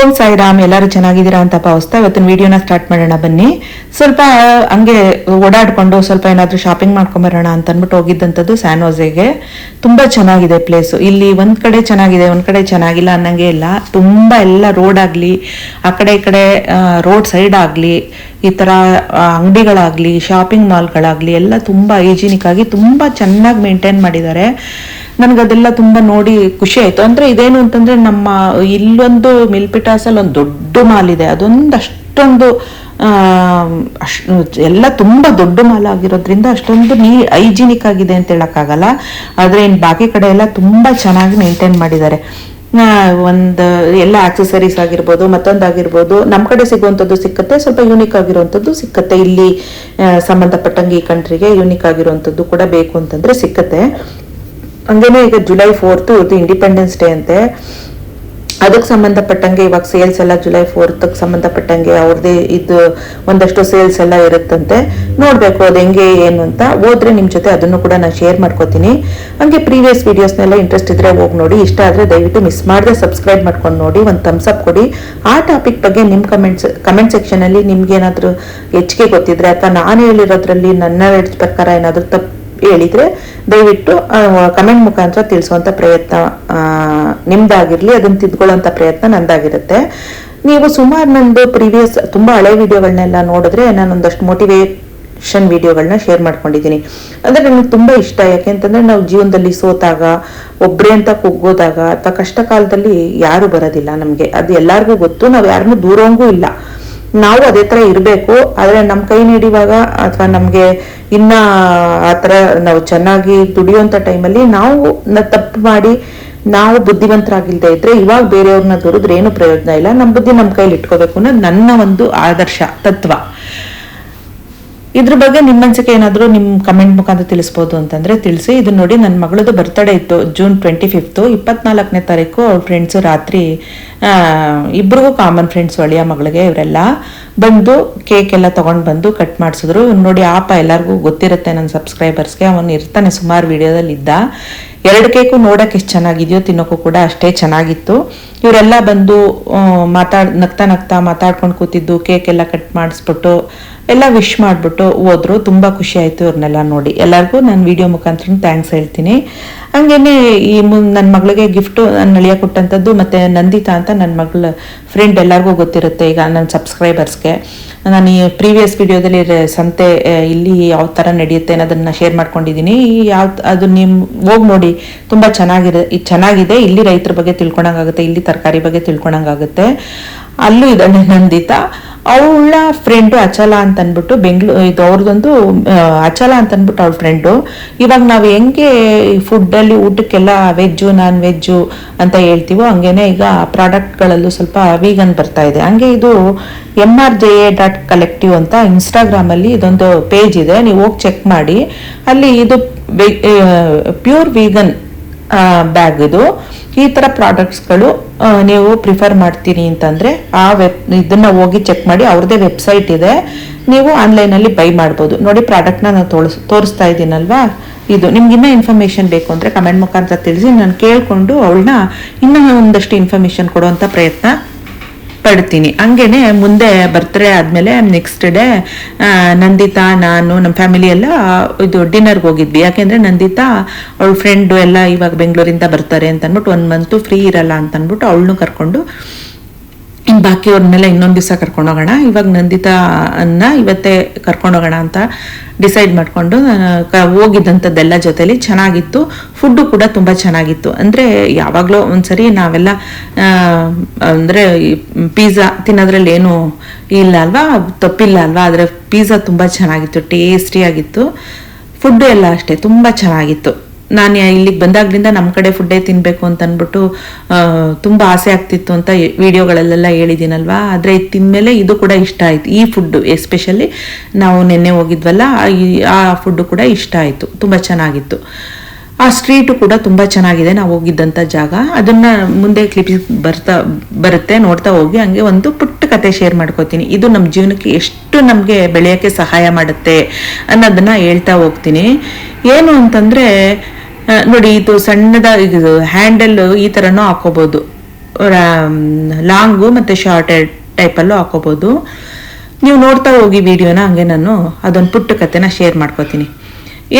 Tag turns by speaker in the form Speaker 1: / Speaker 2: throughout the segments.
Speaker 1: ಓಂ ಸಾಯಿರಾಮ್, ಎಲ್ಲರೂ ಚೆನ್ನಾಗಿದ್ದೀರಾ ಅಂತ ಭಾವಿಸ್ತಾ ಇವತ್ತಿನ ವಿಡಿಯೋನ ಸ್ಟಾರ್ಟ್ ಮಾಡೋಣ ಬನ್ನಿ. ಸ್ವಲ್ಪ ಹಂಗೆ ಓಡಾಡ್ಕೊಂಡು ಸ್ವಲ್ಪ ಏನಾದರೂ ಶಾಪಿಂಗ್ ಮಾಡ್ಕೊಂಬರೋಣ ಅಂತ ಅಂದ್ಬಿಟ್ಟು ಹೋಗಿದ್ದಂಥದ್ದು ಸ್ಯಾನೋಸೆಗೆ ತುಂಬ ಚೆನ್ನಾಗಿದೆ ಪ್ಲೇಸು ಇಲ್ಲಿ ಒಂದು ಕಡೆ ಚೆನ್ನಾಗಿದೆ, ಒಂದು ಕಡೆ ಚೆನ್ನಾಗಿಲ್ಲ ಅನ್ನಂಗೆ ಇಲ್ಲ. ತುಂಬ ಎಲ್ಲ ರೋಡ್ ಆಗಲಿ, ಆ ಕಡೆ ಈ ಕಡೆ ರೋಡ್ ಸೈಡ್ ಆಗಲಿ ಈ ಥರ ಅಂಗಡಿಗಳಾಗಲಿ ಶಾಪಿಂಗ್ ಮಾಲ್ಗಳಾಗಲಿ ಎಲ್ಲ ತುಂಬ ಹೈಜೀನಿಕ್ ಆಗಿ ತುಂಬ ಚೆನ್ನಾಗಿ ಮೇಂಟೈನ್ ಮಾಡಿದ್ದಾರೆ. ನನಗದೆಲ್ಲ ತುಂಬ ನೋಡಿ ಖುಷಿ ಆಯಿತು. ಅಂದರೆ ಇದೇನು ಅಂತಂದರೆ ನಮ್ಮ ಇಲ್ಲೊಂದು ಮಿಲ್ಪಿಟಾಸಲ್ಲಿ ಒಂದು ದೊಡ್ಡ ಮಾಲ್ ಇದೆ. ಅದೊಂದು ಅಷ್ಟೊಂದು ಅಶ್, ಎಲ್ಲ ತುಂಬ ದೊಡ್ಡ ಮಾಲ್ ಆಗಿರೋದ್ರಿಂದ ಅಷ್ಟೊಂದು ನೀ ಹೈಜೀನಿಕ್ ಆಗಿದೆ ಅಂತ ಹೇಳೋಕ್ಕಾಗಲ್ಲ. ಆದರೆ ಇನ್ನು ಬಾಕಿ ಕಡೆ ಎಲ್ಲ ತುಂಬ ಚೆನ್ನಾಗಿ ಮೇಂಟೈನ್ ಮಾಡಿದ್ದಾರೆ. ಒಂದು ಎಲ್ಲ ಆಕ್ಸೆಸರೀಸ್ ಆಗಿರ್ಬೋದು, ಮತ್ತೊಂದಾಗಿರ್ಬೋದು ನಮ್ಮ ಕಡೆ ಸಿಗುವಂಥದ್ದು ಸಿಕ್ಕತ್ತೆ, ಸ್ವಲ್ಪ ಯೂನಿಕ್ ಆಗಿರುವಂಥದ್ದು ಸಿಕ್ಕತ್ತೆ. ಇಲ್ಲಿ ಸಂಬಂಧಪಟ್ಟಂಗೆ ಈ ಕಂಟ್ರಿಗೆ ಯೂನಿಕ್ ಆಗಿರುವಂಥದ್ದು ಕೂಡ ಬೇಕು ಅಂತಂದರೆ ಸಿಕ್ಕತ್ತೆ. ಹಂಗೇನೆ ಈಗ ಜುಲೈ ಫೋರ್ತು ಇದು ಇಂಡಿಪೆಂಡೆನ್ಸ್ ಡೇ ಅಂತೆ. ಅದಕ್ಕೆ ಸಂಬಂಧಪಟ್ಟಂಗೆ ಇವಾಗ ಸೇಲ್ಸ್ ಎಲ್ಲ ಜುಲೈ ಫೋರ್ತ್ ಸಂಬಂಧಪಟ್ಟಂಗೆ ಅವ್ರದ್ದೇ ಇದು ಒಂದಷ್ಟು ಸೇಲ್ಸ್ ಎಲ್ಲ ಇರುತ್ತಂತೆ. ನೋಡ್ಬೇಕು ಅದು ಹೆಂಗೆ, ಏನು ಅಂತ. ಹೋದ್ರೆ ನಿಮ್ಮ ಜೊತೆ ಅದನ್ನು ಕೂಡ ನಾನು ಶೇರ್ ಮಾಡ್ಕೋತೀನಿ. ಹಂಗೆ ಪ್ರೀವಿಯಸ್ ವೀಡಿಯೋಸ್ನೆಲ್ಲ ಇಂಟ್ರೆಸ್ಟ್ ಇದ್ರೆ ಹೋಗಿ ನೋಡಿ. ಇಷ್ಟ ಆದ್ರೆ ದಯವಿಟ್ಟು ಮಿಸ್ ಮಾಡದೆ ಸಬ್ಸ್ಕ್ರೈಬ್ ಮಾಡ್ಕೊಂಡು ನೋಡಿ. ಒಂದು ಥಮ್ಸ್ ಅಪ್ ಕೊಡಿ. ಆ ಟಾಪಿಕ್ ಬಗ್ಗೆ ನಿಮ್ಮ ಕಮೆಂಟ್ಸ್ ಕಮೆಂಟ್ ಸೆಕ್ಷನ್ ಅಲ್ಲಿ ನಿಮ್ಗೆ ಏನಾದ್ರು ಹೆಚ್ಚಿಗೆ ಗೊತ್ತಿದ್ರೆ ಅಥವಾ ನಾನು ಹೇಳಿರೋದ್ರಲ್ಲಿ ನನ್ನ ಪ್ರಕಾರ ಏನಾದರೂ ತಪ್ಪು ಹೇಳಿದ್ರೆ ದಯವಿಟ್ಟು ಕಮೆಂಟ್ ಮುಖಾಂತರ ತಿಳಿಸುವಂತ ಪ್ರಯತ್ನ ನಿಮ್ದಾಗಿರ್ಲಿ, ಅದನ್ನ ತಿದ್ಕೊಳ್ಳೋಂಥ ಪ್ರಯತ್ನ ನಂದಾಗಿರುತ್ತೆ. ನೀವು ಸುಮಾರು ನಂದು ಪ್ರೀವಿಯಸ್ ತುಂಬಾ ಹಳೆ ವಿಡಿಯೋಗಳನ್ನೆಲ್ಲ ನೋಡಿದ್ರೆ ನಾನೊಂದಷ್ಟು ಮೋಟಿವೇಷನ್ ವಿಡಿಯೋಗಳನ್ನ ಶೇರ್ ಮಾಡ್ಕೊಂಡಿದ್ದೀನಿ. ಅಂದ್ರೆ ನನಗೆ ತುಂಬಾ ಇಷ್ಟ ಯಾಕೆಂತಂದ್ರೆ ನಾವು ಜೀವನದಲ್ಲಿ ಸೋತಾಗ ಒಬ್ಬರೇ ಅಂತ ಕುಗ್ಗೋದಾಗ ಅಥವಾ ಕಷ್ಟ ಕಾಲದಲ್ಲಿ ಯಾರು ಬರೋದಿಲ್ಲ ನಮಗೆ. ಅದು ಎಲ್ಲಾರ್ಗೂ ಗೊತ್ತು, ನಾವು ಯಾರನ್ನೂ ದೂರೋಂಗೂ ಇಲ್ಲ. ನಾವು ಅದೇ ತರ ಇರಬೇಕು, ಆದರೆ ನಮ್ಮ ಕೈ ನೀಡಿವಾಗ ಅಥವಾ ನಮ್ಗೆ ಇನ್ನ ಆ ಥರ ನಾವು ಚೆನ್ನಾಗಿ ದುಡಿಯುವಂತ ಟೈಮಲ್ಲಿ ನಾವು ತಪ್ಪು ಮಾಡಿ ನಾವು ಬುದ್ಧಿವಂತರಾಗಿಲ್ದೇ ಇದ್ರೆ ಇವಾಗ ಬೇರೆಯವ್ರನ್ನ ದುರಿದ್ರೆ ಏನು ಪ್ರಯೋಜನ ಇಲ್ಲ. ನಮ್ಮ ಬುದ್ಧಿ ನಮ್ಮ ಕೈಲಿ ಇಟ್ಕೋಬೇಕು ಅನ್ನೋದು ನನ್ನ ಒಂದು ಆದರ್ಶ, ತತ್ವ. ಇದ್ರ ಬಗ್ಗೆ ನಿಮ್ಮ ಅನ್ಸಿಕೆ ಏನಾದರೂ ನಿಮ್ಮ ಕಮೆಂಟ್ ಮುಖಾಂತರ ತಿಳಿಸ್ಬೋದು ಅಂತಂದ್ರೆ ತಿಳಿಸಿ. ಇದನ್ನ ನೋಡಿ ನನ್ನ ಮಗಳದು ಬರ್ತ್ಡೇ ಇತ್ತು ಜೂನ್ ಟ್ವೆಂಟಿ ಫಿಫ್ತು ಇಪ್ಪತ್ನಾಲ್ಕನೇ ತಾರೀಕು. ಅವ್ರ ಫ್ರೆಂಡ್ಸು ರಾತ್ರಿ ಇಬ್ರಿಗೂ ಕಾಮನ್ ಫ್ರೆಂಡ್ಸ್ ಒಳಿಯ ಮಗಳಿಗೆ ಇವರೆಲ್ಲ ಬಂದು ಕೇಕ್ ಎಲ್ಲ ತಗೊಂಡು ಬಂದು ಕಟ್ ಮಾಡಿಸಿದ್ರು. ನೋಡಿ ಆಪ ಎಲ್ಲರಿಗೂ ಗೊತ್ತಿರುತ್ತೆ ನನ್ನ ಸಬ್ಸ್ಕ್ರೈಬರ್ಸ್ಗೆ ಅವನು ಇರ್ತಾನೆ ಸುಮಾರು ವಿಡಿಯೋದಲ್ಲಿ ಇದ್ದ ಎರಡು ಕೇಕು ನೋಡಕ್ಕೆ ಎಷ್ಟು ಚೆನ್ನಾಗಿದೆಯೋ ತಿನ್ನೋಕ್ಕೂ ಕೂಡ ಅಷ್ಟೇ ಚೆನ್ನಾಗಿತ್ತು. ಇವರೆಲ್ಲ ಬಂದು ಮಾತಾಡ್ ನಗ್ತಾ ನಗ್ತಾ ಮಾತಾಡ್ಕೊಂಡು ಕೂತಿದ್ದು, ಕೇಕ್ ಎಲ್ಲ ಕಟ್ ಮಾಡಿಸ್ಬಿಟ್ಟು, ಎಲ್ಲ ವಿಶ್ ಮಾಡಿಬಿಟ್ಟು ಹೋದ್ರು. ತುಂಬ ಖುಷಿ ಆಯಿತು ಇವ್ರನ್ನೆಲ್ಲ ನೋಡಿ. ಎಲ್ಲರಿಗೂ ನಾನು ವಿಡಿಯೋ ಮುಖಾಂತರ ಥ್ಯಾಂಕ್ಸ್ ಹೇಳ್ತೀನಿ. ಹಂಗೇನೆ ಈ ಮುನ್ ನನ್ನ ಮಗಳಿಗೆ ಗಿಫ್ಟು ನನ್ನ ಅಳಿಯ ಕೊಟ್ಟಂಥದ್ದು ಮತ್ತು ನಂದಿತಾ ಅಂತ ನನ್ನ ಮಗಳ ಫ್ರೆಂಡ್ ಎಲ್ಲರಿಗೂ ಗೊತ್ತಿರುತ್ತೆ. ಈಗ ನನ್ನ ಸಬ್ಸ್ಕ್ರೈಬರ್ಸ್ಗೆ ನಾನು ಈ ಪ್ರೀವಿಯಸ್ ವಿಡಿಯೋದಲ್ಲಿ ಸಂತೆ ಇಲ್ಲಿ ಯಾವ ಥರ ನಡೆಯುತ್ತೆ ಅನ್ನೋದನ್ನ ಶೇರ್ ಮಾಡ್ಕೊಂಡಿದ್ದೀನಿ ಯಾವ, ಅದು ನಿಮ್, ಹೋಗಿ ನೋಡಿ. ತುಂಬ ಚೆನ್ನಾಗಿದೆ ಚೆನ್ನಾಗಿದೆ. ಇಲ್ಲಿ ರೈತರ ಬಗ್ಗೆ ತಿಳ್ಕೊಳಂಗಾಗುತ್ತೆ ಇಲ್ಲಿ ತರಕಾರಿ ಬಗ್ಗೆ ತಿಳ್ಕೊಳಂಗಾಗುತ್ತೆ ಅಲ್ಲೂ ಇದ್ದಾಳೆ ನಂದಿತಾ. ಅವಳ ಫ್ರೆಂಡು ಅಚಲ ಅಂತ ಅಂದ್ಬಿಟ್ಟು ಬೆಂಗಳೂರು ಇದು ಅವ್ರದ್ದೊಂದು ಅಚಲ ಅಂತ ಅಂದ್ಬಿಟ್ಟು ಅವಳ ಫ್ರೆಂಡು ಇವಾಗ ನಾವು ಹೆಂಗೆ ಫುಡ್ಡಲ್ಲಿ ಊಟಕ್ಕೆಲ್ಲ ವೆಜ್ಜು ನಾನ್ ವೆಜ್ಜು ಅಂತ ಹೇಳ್ತೀವೋ ಹಂಗೇನೆ ಈಗ ಪ್ರಾಡಕ್ಟ್ಗಳಲ್ಲೂ ಸ್ವಲ್ಪ ವೀಗನ್ ಬರ್ತಾ ಇದೆ. ಹಂಗೆ ಇದು M R J A dot collective ಅಂತ ಇನ್ಸ್ಟಾಗ್ರಾಮಲ್ಲಿ ಇದೊಂದು ಪೇಜ್ ಇದೆ. ನೀವು ಹೋಗಿ ಚೆಕ್ ಮಾಡಿ. ಅಲ್ಲಿ ಇದು ಪ್ಯೂರ್ ವೀಗನ್ ಬ್ಯಾಗ್ ಇದು. ಈ ತರ ಪ್ರಾಡಕ್ಟ್ಸ್ಗಳು ನೀವು ಪ್ರಿಫರ್ ಮಾಡ್ತೀನಿ ಅಂತಂದರೆ ಆ ವೆಬ್ ಇದನ್ನು ಹೋಗಿ ಚೆಕ್ ಮಾಡಿ ಅವ್ರದ್ದೇ ವೆಬ್ಸೈಟ್ ಇದೆ. ನೀವು ಆನ್ಲೈನಲ್ಲಿ ಬೈ ಮಾಡ್ಬೋದು. ನೋಡಿ ಪ್ರಾಡಕ್ಟ್ನ ನಾನು ತೋರಿಸ್ ತೋರಿಸ್ತಾ ಇದ್ದೀನಲ್ವಾ? ಇದು ನಿಮ್ಗೆ ಇನ್ನೂ ಇನ್ಫಾರ್ಮೇಶನ್ ಬೇಕು ಅಂದರೆ ಕಮೆಂಟ್ ಮುಖಾಂತರ ತಿಳಿಸಿ, ನಾನು ಕೇಳಿಕೊಂಡು ಅವಳನ್ನ ಇನ್ನೂ ಒಂದಷ್ಟು ಇನ್ಫಾರ್ಮೇಷನ್ ಕೊಡುವಂಥ ಪ್ರಯತ್ನ ಪಡ್ತೀನಿ. ಹಂಗೇನೆ ಮುಂದೆ ಬರ್ತ್ಡೇ ಆದಮೇಲೆ ನೆಕ್ಸ್ಟ್ ಡೇ ನಂದಿತಾ, ನಾನು ನಮ್ಮ ಫ್ಯಾಮಿಲಿ ಎಲ್ಲ ಇದು ಡಿನ್ನರ್ಗೆ ಹೋಗಿದ್ವಿ. ಯಾಕೆಂದರೆ ನಂದಿತಾ ಅವಳ ಫ್ರೆಂಡು ಎಲ್ಲ ಇವಾಗ ಬೆಂಗಳೂರಿಂದ ಬರ್ತಾರೆ ಅಂತ ಅಂದ್ಬಿಟ್ಟು ಒಂದು ಮಂತು ಫ್ರೀ ಇರಲ್ಲ ಅಂತ ಅಂದ್ಬಿಟ್ಟು ಅವಳನ್ನು ಕರ್ಕೊಂಡು ಇನ್ನು ಬಾಕಿ ಅವ್ರನ್ನೆಲ್ಲ ಇನ್ನೊಂದು ದಿವಸ ಕರ್ಕೊಂಡು ಹೋಗೋಣ. ಇವಾಗ ನಂದಿತಾ ಅನ್ನ ಇವತ್ತೇ ಕರ್ಕೊಂಡು ಹೋಗೋಣ ಅಂತ ಡಿಸೈಡ್ ಮಾಡಿಕೊಂಡು ಹೋಗಿದ್ದಂಥದ್ದೆಲ್ಲ ಜೊತೇಲಿ ಚೆನ್ನಾಗಿತ್ತು. ಫುಡ್ಡು ಕೂಡ ತುಂಬ ಚೆನ್ನಾಗಿತ್ತು. ಅಂದರೆ ಯಾವಾಗಲೂ ಒಂದ್ಸರಿ ನಾವೆಲ್ಲ ಅಂದರೆ ಪಿಜ್ಜಾ ತಿನ್ನೋದ್ರಲ್ಲಿ ಏನು ಇಲ್ಲ ಅಲ್ವಾ? ತಪ್ಪಿಲ್ಲ ಅಲ್ವಾ? ಆದರೆ ಪಿಜ್ಜಾ ತುಂಬ ಚೆನ್ನಾಗಿತ್ತು, ಟೇಸ್ಟಿಯಾಗಿತ್ತು. ಫುಡ್ಡು ಎಲ್ಲ ಅಷ್ಟೇ, ತುಂಬ ಚೆನ್ನಾಗಿತ್ತು. ನಾನು ಇಲ್ಲಿಗೆ ಬಂದಾಗ್ಲಿಂದ ನಮ್ಮ ಕಡೆ ಫುಡ್ಡೇ ತಿನ್ನಬೇಕು ಅಂತ ಅಂದ್ಬಿಟ್ಟು ತುಂಬ ಆಸೆ ಆಗ್ತಿತ್ತು ಅಂತ ವಿಡಿಯೋಗಳಲ್ಲೆಲ್ಲ ಹೇಳಿದ್ದೀನಲ್ವಾ ಆದರೆ ಇದು ತಿಂದಮೇಲೆ ಇದು ಕೂಡ ಇಷ್ಟ ಆಯಿತು. ಈ ಫುಡ್ಡು ಎಸ್ಪೆಷಲಿ ನಾವು ನಿನ್ನೆ ಹೋಗಿದ್ವಲ್ಲ ಆ ಫುಡ್ಡು ಕೂಡ ಇಷ್ಟ ಆಯಿತು. ತುಂಬ ಚೆನ್ನಾಗಿತ್ತು. ಆ ಸ್ಟ್ರೀಟು ಕೂಡ ತುಂಬ ಚೆನ್ನಾಗಿದೆ ನಾವು ಹೋಗಿದ್ದಂಥ ಜಾಗ. ಅದನ್ನ ಮುಂದೆ ಕ್ಲಿಪ್ ಬರ್ತಾ, ಬರುತ್ತೆ, ನೋಡ್ತಾ ಹೋಗಿ, ಹಂಗೆ ಒಂದು ಪುಟ್ಟ ಕತೆ ಶೇರ್ ಮಾಡ್ಕೋತೀನಿ. ಇದು ನಮ್ಮ ಜೀವನಕ್ಕೆ ಎಷ್ಟು ನಮಗೆ ಬೆಳೆಯೋಕ್ಕೆ ಸಹಾಯ ಮಾಡುತ್ತೆ ಅನ್ನೋದನ್ನ ಹೇಳ್ತಾ ಹೋಗ್ತೀನಿ. ಏನು ಅಂತಂದ್ರೆ ನೋಡಿ, ಇದು ಸಣ್ಣದ ಹ್ಯಾಂಡಲ್ ಈ ಥರನೂ ಹಾಕೋಬಹುದು ಲಾಂಗು ಮತ್ತು ಶಾರ್ಟ್ ಟೈಪಲ್ಲೂ ಹಾಕೋಬೋದು. ನೀವು ನೋಡ್ತಾ ಹೋಗಿ ವಿಡಿಯೋನ ಹಂಗೆ ನಾನು ಅದೊಂದು ಪುಟ್ಟ ಕತೆನ ಶೇರ್ ಮಾಡ್ಕೋತೀನಿ.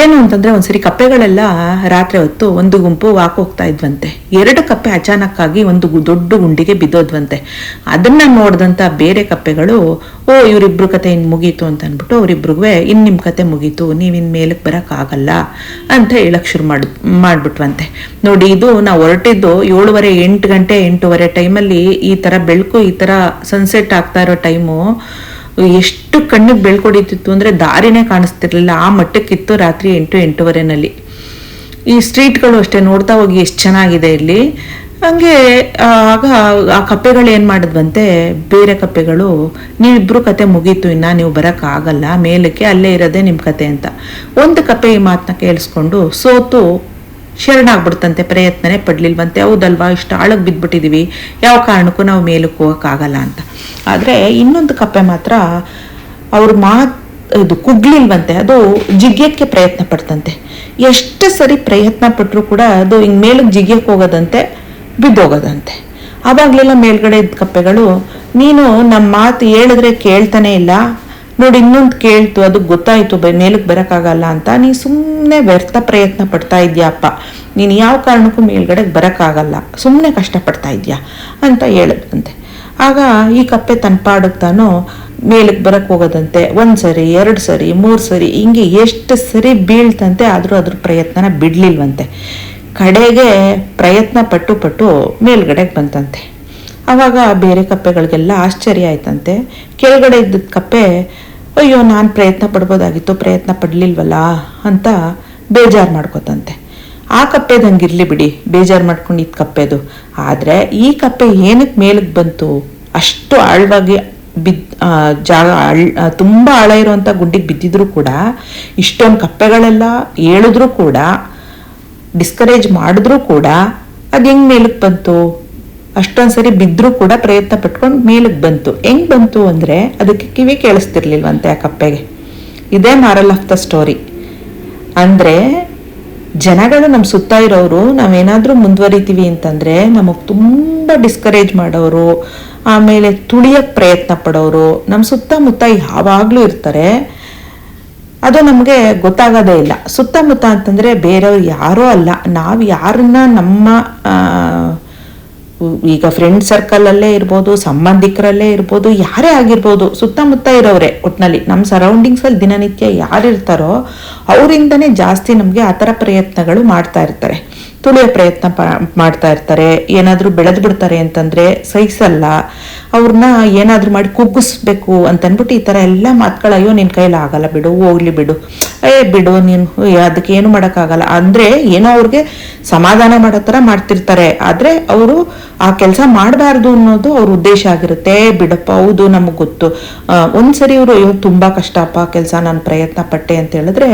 Speaker 1: ಏನು ಅಂತಂದ್ರೆ ಒಂದ್ಸರಿ ಕಪ್ಪೆಗಳೆಲ್ಲ ರಾತ್ರಿ ಹೊತ್ತು ಒಂದು ಗುಂಪು ವಾಕ್ ಹೋಗ್ತಾ ಇದ್ವಂತೆ. ಎರಡು ಕಪ್ಪೆ ಅಚಾನಕ್ಕಾಗಿ ಒಂದು ದೊಡ್ಡ ಗುಂಡಿಗೆ ಬಿದ್ದೋದ್ವಂತೆ. ಅದನ್ನ ನೋಡಿದಂತ ಬೇರೆ ಕಪ್ಪೆಗಳು, ಓ, ಇವರಿಬ್ರು ಕತೆ ಇನ್ನು ಮುಗೀತು ಅಂತ ಅಂದ್ಬಿಟ್ಟು ಅವರಿಬ್ರಿಗೂ ಇನ್ನು ನಿಮ್ಮ ಕತೆ ಮುಗೀತು, ನೀವ್ ಇನ್ ಮೇಲಕ್ಕೆ ಬರೋಕ್ಕಾಗಲ್ಲ ಅಂತ ಹೇಳಕ್ ಶುರು ಮಾಡ್ ಮಾಡ್ಬಿಟ್ವಂತೆ. ನೋಡಿ, ಇದು ನಾವು ಹೊರಟಿದ್ದು ಏಳುವರೆ ಎಂಟು ಗಂಟೆ ಎಂಟೂವರೆ ಟೈಮಲ್ಲಿ ಈ ತರ ಬೆಳಕು ಈ ತರ ಸನ್ಸೆಟ್ ಆಗ್ತಾ ಇರೋ ಟೈಮು ಎಷ್ಟು ಕಣ್ಣಿಗೆ ಬೆಳ್ಕೊಡಿತಿತ್ತು ಅಂದ್ರೆ ದಾರಿನೇ ಕಾಣಿಸ್ತಿರ್ಲಿಲ್ಲ. ಆ ಮಟ್ಟಕ್ಕಿತ್ತು ರಾತ್ರಿ ಎಂಟು, ಎಂಟೂವರೆನಲ್ಲಿ. ಈ ಸ್ಟ್ರೀಟ್ಗಳು ಅಷ್ಟೇ ನೋಡ್ತಾ ಹೋಗಿ ಎಷ್ಟು ಚೆನ್ನಾಗಿದೆ ಇಲ್ಲಿ. ಹಂಗೆ ಆಗ ಆ ಕಪ್ಪೆಗಳು ಏನು ಮಾಡಿದ್ವಂತೆ? ಬೇರೆ ಕಪ್ಪೆಗಳು. ನೀವಿಬ್ರು ಕತೆ ಮುಗೀತು, ಇನ್ನ ನೀವು ಬರೋಕ್ಕಾಗಲ್ಲ. ಮೇಲಕ್ಕೆ ಅಲ್ಲೇ ಇರೋದೇ ನಿಮ್ಮ ಕತೆ ಅಂತ. ಒಂದು ಕಪ್ಪೆ ಈ ಮಾತನ್ನ ಕೇಳಿಸ್ಕೊಂಡು ಸೋತು ಶರಣಾಗ್ಬಿಡ್ತಂತೆ, ಪ್ರಯತ್ನನೇ ಪಡ್ಲಿಲ್ವಂತೆ, ಹೌದಲ್ವಾ, ಇಷ್ಟು ಆಳಕ್ಕೆ ಬಿದ್ಬಿಟ್ಟಿದೀವಿ, ಯಾವ ಕಾರಣಕ್ಕೂ ನಾವು ಮೇಲಕ್ಕೆ ಹೋಗೋಕ್ಕಾಗಲ್ಲ ಅಂತ. ಆದರೆ ಇನ್ನೊಂದು ಕಪ್ಪೆ ಮಾತ್ರ ಅವ್ರ ಮಾತು ಇದು ಕುಗ್ಲಿಲ್ವಂತೆ, ಅದು ಜಿಗ್ಯಕ್ಕೆ ಪ್ರಯತ್ನ ಪಡ್ತಂತೆ. ಎಷ್ಟು ಸರಿ ಪ್ರಯತ್ನ ಪಟ್ಟರು ಕೂಡ ಅದು ಹಿಂಗೆ ಮೇಲಕ್ಕೆ ಜಿಗ್ಯಕ್ಕೆ ಹೋಗೋದಂತೆ, ಬಿದ್ದೋಗೋದಂತೆ. ಆವಾಗ್ಲೆಲ್ಲ ಮೇಲ್ಗಡೆ ಇದ್ದ ಕಪ್ಪೆಗಳು, ನೀನು ನಮ್ಮ ಮಾತು ಹೇಳಿದ್ರೆ ಕೇಳ್ತಾನೆ ಇಲ್ಲ ನೋಡಿ, ಇನ್ನೊಂದು ಕೇಳ್ತು, ಅದು ಗೊತ್ತಾಯಿತು, ಬೈ ಮೇಲಕ್ಕೆ ಬರೋಕ್ಕಾಗಲ್ಲ ಅಂತ. ನೀ ಸುಮ್ಮನೆ ವ್ಯರ್ಥ ಪ್ರಯತ್ನ ಪಡ್ತಾ ಇದೆಯಪ್ಪ ನೀನು ಯಾವ ಕಾರಣಕ್ಕೂ ಮೇಲ್ಗಡೆ ಬರೋಕ್ಕಾಗಲ್ಲ. ಸುಮ್ಮನೆ ಕಷ್ಟಪಡ್ತಾ ಇದೆಯಾ? ಅಂತ ಹೇಳಿದ್ರಂತೆ. ಆಗ ಈ ಕಪ್ಪೆ ತನ್ನ ಪಾಡಕ್ಕೆ ಮೇಲಕ್ಕೆ ಬರಕ್ಕೆ ಹೋಗೋದಂತೆ, ಒಂದು ಸರಿ, ಎರಡು ಸರಿ, ಮೂರು ಸರಿ, ಹಿಂಗೆ ಎಷ್ಟು ಸರಿ ಬೀಳ್ತಂತೆ, ಆದರೂ ಅದ್ರ ಪ್ರಯತ್ನನ ಬಿಡಲಿಲ್ವಂತೆ. ಕಡೆಗೆ ಪ್ರಯತ್ನ ಪಟ್ಟು ಪಟ್ಟು ಮೇಲ್ಗಡೆಗೆ ಬಂತಂತೆ. ಆವಾಗ ಬೇರೆ ಕಪ್ಪೆಗಳಿಗೆಲ್ಲ ಆಶ್ಚರ್ಯ ಆಯ್ತಂತೆ. ಕೆಳಗಡೆ ಇದ್ದದ ಕಪ್ಪೆ, ಅಯ್ಯೋ, ನಾನು ಪ್ರಯತ್ನ ಪಡ್ಬೋದಾಗಿತ್ತು, ಪ್ರಯತ್ನ ಪಡಲಿಲ್ವಲ್ಲ ಅಂತ ಬೇಜಾರು ಮಾಡ್ಕೋತಂತೆ. ಆ ಕಪ್ಪೆದಂಗಿರ್ಲಿ ಬಿಡಿ, ಬೇಜಾರು ಮಾಡ್ಕೊಂಡಿದ್ದ ಕಪ್ಪೆದು. ಆದರೆ ಈ ಕಪ್ಪೆ ಏನಕ್ಕೆ ಮೇಲಕ್ಕೆ ಬಂತು? ಅಷ್ಟು ಆಳವಾಗಿ ಬಿದ್ ಜಾಗ ಅಳ್ ತುಂಬ ಆಳ ಇರುವಂಥ ಗುಂಡಿಗೆ ಬಿದ್ದಿದ್ರು ಕೂಡ, ಇಷ್ಟೊಂದು ಕಪ್ಪೆಗಳೆಲ್ಲ ಹೇಳಿದ್ರು ಕೂಡ ಡಿಸ್ಕರೇಜ್ ಮಾಡಿದ್ರು ಕೂಡ, ಅದು ಹೆಂಗ್ ಮೇಲಕ್ಕೆ ಬಂತು? ಅಷ್ಟೊಂದ್ ಸರಿ ಬಿದ್ದರೂ ಕೂಡ ಪ್ರಯತ್ನ ಪಟ್ಕೊಂಡು ಮೇಲಕ್ಕೆ ಬಂತು. ಹೆಂಗ್ ಬಂತು ಅಂದ್ರೆ ಅದಕ್ಕೆ ಕಿವಿ ಕೇಳಿಸ್ತಿರ್ಲಿಲ್ವಂತೆ ಆ ಕಪ್ಪೆಗೆ. ಇದೇ ಮಾರಲ್ ಆಫ್ ದ ಸ್ಟೋರಿ ಅಂದ್ರೆ ಜನಗಳು ನಮ್ಮ ಸುತ್ತ ಇರೋರು ನಾವೇನಾದರೂ ಮುಂದುವರಿತೀವಿ ಅಂತಂದ್ರೆ ನಮಗೆ ತುಂಬಾ ಡಿಸ್ಕರೇಜ್ ಮಾಡೋರು, ಆಮೇಲೆ ತುಳಿಯಕ್ ಪ್ರಯತ್ನ ಪಡೋರು ನಮ್ಮ ಸುತ್ತಮುತ್ತ ಯಾವಾಗ್ಲೂ ಇರ್ತಾರೆ. ಅದು ನಮಗೆ ಗೊತ್ತಾಗೋದೇ ಇಲ್ಲ. ಸುತ್ತಮುತ್ತ ಅಂತಂದ್ರೆ ಬೇರೆಯವ್ರು ಯಾರೂ ಅಲ್ಲ. ನಾವು ಯಾರನ್ನ ನಮ್ಮ ಈಗ ಫ್ರೆಂಡ್ ಸರ್ಕಲ್ ಅಲ್ಲೇ ಇರ್ಬೋದು, ಸಂಬಂಧಿಕರಲ್ಲೇ ಇರ್ಬೋದು, ಯಾರೇ ಆಗಿರ್ಬೋದು, ಸುತ್ತಮುತ್ತ ಇರೋರೆ ಒಟ್ನಲ್ಲಿ. ನಮ್ಮ ಸರೌಂಡಿಂಗ್ಸಲ್ಲಿ ದಿನನಿತ್ಯ ಯಾರಿರ್ತಾರೋ ಅವರಿಂದನೇ ಜಾಸ್ತಿ ನಮಗೆ ಆ ಥರ ಪ್ರಯತ್ನಗಳು ಮಾಡ್ತಾ ಇರ್ತಾರೆ. ತುಳಿಯೋ ಪ್ರಯತ್ನ ಮಾಡ್ತಾ ಇರ್ತಾರೆ. ಏನಾದರೂ ಬೆಳೆದು ಬಿಡ್ತಾರೆ ಅಂತಂದ್ರೆ ಸಹಿಸಲ್ಲ. ಅವ್ರನ್ನ ಏನಾದರೂ ಮಾಡಿ ಕುಗ್ಗಿಸ್ಬೇಕು ಅಂತ ಅಂದ್ಬಿಟ್ಟು ಈ ಥರ ಎಲ್ಲ ಮಾತುಗಳು ಅಯ್ಯೋ ನಿನ್ನ ಕೈಲಿ ಆಗಲ್ಲ ಬಿಡು, ಹೋಗ್ಲಿ ಬಿಡು. ಏ ಬಿಡು ನೀನು ಅದಕ್ಕೆ ಏನು ಮಾಡೋಕ್ಕಾಗಲ್ಲ. ಅಂದ್ರೆ ಏನೋ ಅವ್ರಿಗೆ ಸಮಾಧಾನ ಮಾಡೋ ಥರ ಮಾಡ್ತಿರ್ತಾರೆ. ಆದ್ರೆ ಅವರು ಆ ಕೆಲಸ ಮಾಡಬಾರ್ದು ಅನ್ನೋದು ಅವ್ರ ಉದ್ದೇಶ ಆಗಿರುತ್ತೆ. ಬಿಡಪ್ಪ, ಹೌದು ನಮಗೆ ಗೊತ್ತು. ಒಂದ್ಸರಿ ಅವರು ಅಯ್ಯೋ, ತುಂಬ ಕಷ್ಟಪ್ಪ, ಕೆಲಸ ನಾನು ಪ್ರಯತ್ನ ಪಟ್ಟೆ ಅಂತ ಹೇಳಿದ್ರೆ,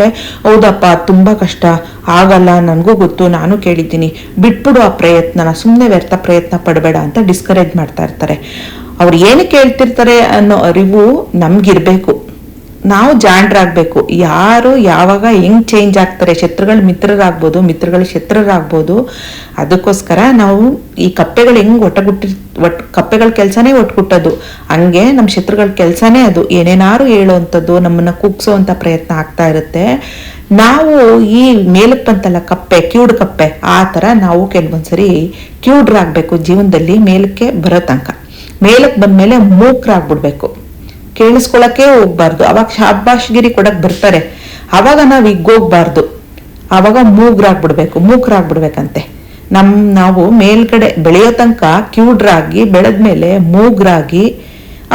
Speaker 1: ಹೌದಪ್ಪ, ತುಂಬಾ ಕಷ್ಟ, ಆಗಲ್ಲ, ನನಗೂ ಗೊತ್ತು, ನಾನು ಕೇಳಿದ್ದೀನಿ. ಬಿಟ್ಬಿಡು ಆ ಪ್ರಯತ್ನನ ಸುಮ್ಮನೆ ವ್ಯರ್ಥ ಪ್ರಯತ್ನ ಪಡಬೇಡ ಅಂತ ಡಿಸ್ಕರೇಜ್ ಮಾಡ್ತಾ ಇರ್ತಾರೆ. ಅವ್ರು ಏನು ಹೇಳ್ತಿರ್ತಾರೆ ಅನ್ನೋ ಅರಿವು ನಮ್ಗಿರ್ಬೇಕು. ನಾವು ಜಾಣರಾಗಬೇಕು. ಯಾರು ಯಾವಾಗ ಹೆಂಗೆ ಚೇಂಜ್ ಆಗ್ತಾರೆ, ಶತ್ರುಗಳು ಮಿತ್ರರಾಗ್ಬೋದು, ಮಿತ್ರಗಳು ಶತ್ರುರಾಗ್ಬೋದು, ಅದಕ್ಕೋಸ್ಕರ ನಾವು ಈ ಕಪ್ಪೆಗಳು ಹೆಂಗೆ ಒಟ್ಟಗುಟ್ಟಿ, ಒಟ್, ಕಪ್ಪೆಗಳ ಕೆಲಸನೇ ಒಟ್ಗುಟ್ಟೋದು ಹಂಗೆ ನಮ್ಮ ಶತ್ರುಗಳ ಕೆಲಸನೇ ಅದು. ಏನೇನಾರು ಹೇಳುವಂಥದ್ದು ನಮ್ಮನ್ನು ಕುಗ್ಸೋವಂಥ ಪ್ರಯತ್ನ ಆಗ್ತಾ ಇರುತ್ತೆ. ನಾವು ಈ ಮೇಲಕ್ಕೆ ಬಂತಲ್ಲ ಕಪ್ಪೆ, ಕ್ಯೂಡ್ ಕಪ್ಪೆ, ಆ ಥರ ನಾವು ಕೆಲವೊಂದ್ಸರಿ ಕ್ಯೂಡ್ರಾಗಬೇಕು. ಜೀವನದಲ್ಲಿ ಮೇಲಕ್ಕೆ ಬರೋ ತನಕ. ಮೇಲಕ್ಕೆ ಬಂದಮೇಲೆ ಮೂಕ್ರಾಗ್ಬಿಡ್ಬೇಕು. ಕೇಳಿಸ್ಕೊಳಕ್ಕೆ ಹೋಗ್ಬಾರ್ದು. ಅವಾಗ ಶಾಬಾಷ್ಗಿರಿ ಕೊಡಕ್ ಬರ್ತಾರೆ. ಅವಾಗ ನಾವು ಇಗ್ಗೋಗ್ಬಾರ್ದು ಅವಾಗ ಮೂಗ್ರಾಗ್ಬಿಡ್ಬೇಕು, ಮೂಗ್ರಾಗ್ಬಿಡ್ಬೇಕಂತೆ. ನಮ್, ನಾವು ಮೇಲ್ಗಡೆ ಬೆಳೆಯೋ ತನಕ ಕ್ಯೂಡ್ರಾಗಿ ಬೆಳೆದ್ಮೇಲೆ ಮೂಗ್ರಾಗಿ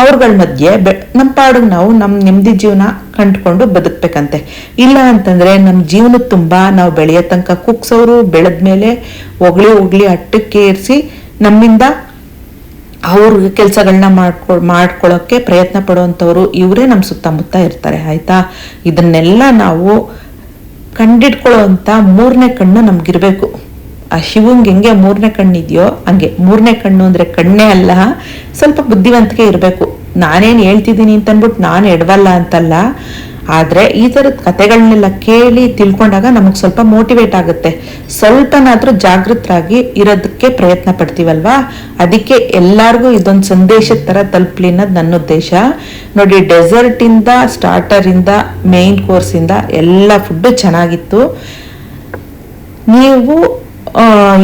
Speaker 1: ಅವ್ರಗಳ ಮಧ್ಯೆ ಬೆ ನಮ್ಮ ಪಾಡಿಗೆ ನಾವು ನಮ್ಮ ನೆಮ್ಮದಿ ಜೀವನ ಕಂಡ್ಕೊಂಡು ಬದುಕ್ಬೇಕಂತೆ. ಇಲ್ಲ ಅಂತಂದ್ರೆ ನಮ್ಮ ಜೀವನದ ತುಂಬಾ ನಾವು ಬೆಳೆಯೋ ತನಕ ಕುಗ್ಸೋರು ಬೆಳೆದ್ಮೇಲೆ ಹೊಗಳಿ ಹೊಗಳಿ ಅಟ್ಟಕ್ಕೆ ಏರಿಸಿ ನಮ್ಮಿಂದ ಅವ್ರ ಕೆಲಸಗಳನ್ನ ಮಾಡ್ಕೊ ಮಾಡ್ಕೊಳ್ಳೋಕೆ ಪ್ರಯತ್ನ ಪಡುವಂಥವ್ರು ಇವರೇ ನಮ್ಮ ಸುತ್ತಮುತ್ತ ಇರ್ತಾರೆ, ಆಯ್ತಾ? ಇದನ್ನೆಲ್ಲ ನಾವು ಕಂಡಿಡ್ಕೊಳ್ಳೋವಂಥ ಮೂರನೇ ಕಣ್ಣು ನಮ್ಗಿರ್ಬೇಕು. ಆ ಶಿವಂಗೆ ಹೆಂಗೆ ಮೂರನೇ ಕಣ್ಣಿದೆಯೋ, ಹಂಗೆ. ಮೂರನೇ ಕಣ್ಣು ಅಂದ್ರೆ ಕಣ್ಣೇ ಅಲ್ಲ, ಸ್ವಲ್ಪ ಬುದ್ಧಿವಂತಿಕೆ ಇರಬೇಕು. ನಾನೇನು ಹೇಳ್ತಿದ್ದೀನಿ ಅಂತ ಅಂದ್ಬಿಟ್ಟು ನಾನು ಎಡವಲ್ಲ ಅಂತಲ್ಲ. ಆದರೆ ಈ ಥರದ ಕಥೆಗಳನ್ನೆಲ್ಲ ಕೇಳಿ ತಿಳ್ಕೊಂಡಾಗ ನಮಗೆ ಸ್ವಲ್ಪ ಮೋಟಿವೇಟ್ ಆಗುತ್ತೆ. ಸ್ವಲ್ಪನಾದರೂ ಜಾಗೃತರಾಗಿ ಇರೋದಕ್ಕೆ ಪ್ರಯತ್ನ ಪಡ್ತೀವಲ್ವಾ? ಅದಕ್ಕೆ ಎಲ್ಲರಿಗೂ ಇದೊಂದು ಸಂದೇಶದ ಥರ ತಲುಪಲಿ ಅನ್ನೋದು ನನ್ನ ಉದ್ದೇಶ. ನೋಡಿ ಡೆಸರ್ಟಿಂದ ಸ್ಟಾರ್ಟರಿಂದ ಮೇನ್ ಕೋರ್ಸಿಂದ ಎಲ್ಲ ಫುಡ್ಡು ಚೆನ್ನಾಗಿತ್ತು. ನೀವು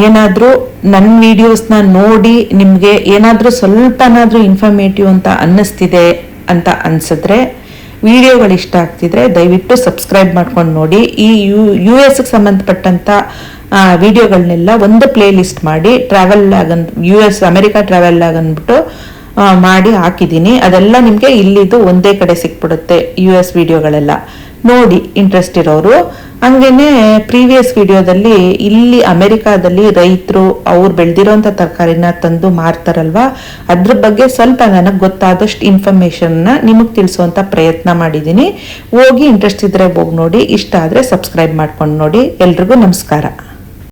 Speaker 1: ಏನಾದರೂ ನನ್ನ ವಿಡಿಯೋಸ್ನ ನೋಡಿ ನಿಮಗೆ ಏನಾದರೂ ಸ್ವಲ್ಪನಾದರೂ ಇನ್ಫಾರ್ಮೇಟಿವ್ ಅಂತ ಅನ್ನಿಸ್ತಿದೆ ಅಂತ ಅನ್ಸಿದ್ರೆ ವಿಡಿಯೋಗಳು ಇಷ್ಟ ಆಗ್ತಿದ್ರೆ ದಯವಿಟ್ಟು ಸಬ್ಸ್ಕ್ರೈಬ್ ಮಾಡ್ಕೊಂಡು ನೋಡಿ. ಈ ಯು ಯು ಎಸ್ಗೆ ಸಂಬಂಧಪಟ್ಟಂಥ ವಿಡಿಯೋಗಳನ್ನೆಲ್ಲ ಒಂದು ಪ್ಲೇ ಲಿಸ್ಟ್ ಮಾಡಿ ಟ್ರಾವೆಲ್ ಆಗನ್ ಯು ಎಸ್ ಅಮೆರಿಕಾ ಟ್ರಾವೆಲ್ ಅಂದ್ಬಿಟ್ಟು ಆ, ಮಾಡಿ ಹಾಕಿದ್ದೀನಿ. ಅದೆಲ್ಲ ನಿಮಗೆ ಇಲ್ಲಿದ್ದು ಒಂದೇ ಕಡೆ ಸಿಕ್ಬಿಡುತ್ತೆ ಯು ಎಸ್ ವಿಡಿಯೋಗಳೆಲ್ಲ. ನೋಡಿ ಇಂಟ್ರೆಸ್ಟ್ ಇರೋರು. ಹಂಗೇನೆ ಪ್ರೀವಿಯಸ್ ವಿಡಿಯೋದಲ್ಲಿ ಇಲ್ಲಿ ಅಮೆರಿಕಾದಲ್ಲಿ ರೈತರು ಅವ್ರು ಬೆಳೆದಿರೋಂಥ ತರಕಾರಿನ ತಂದು ಮಾರ್ತಾರಲ್ವಾ? ಅದ್ರ ಬಗ್ಗೆ ಸ್ವಲ್ಪ ನನಗೆ ಗೊತ್ತಾದಷ್ಟು ಇನ್ಫಾರ್ಮೇಷನ್ನ ನಿಮಗೆ ತಿಳಿಸುವಂಥ ಪ್ರಯತ್ನ ಮಾಡಿದ್ದೀನಿ. ಹೋಗಿ ಇಂಟ್ರೆಸ್ಟ್ ಇದ್ರೆ ಹೋಗಿ ನೋಡಿ, ಇಷ್ಟ ಆದರೆ ಸಬ್ಸ್ಕ್ರೈಬ್ ಮಾಡ್ಕೊಂಡು ನೋಡಿ. ಎಲ್ರಿಗೂ ನಮಸ್ಕಾರ.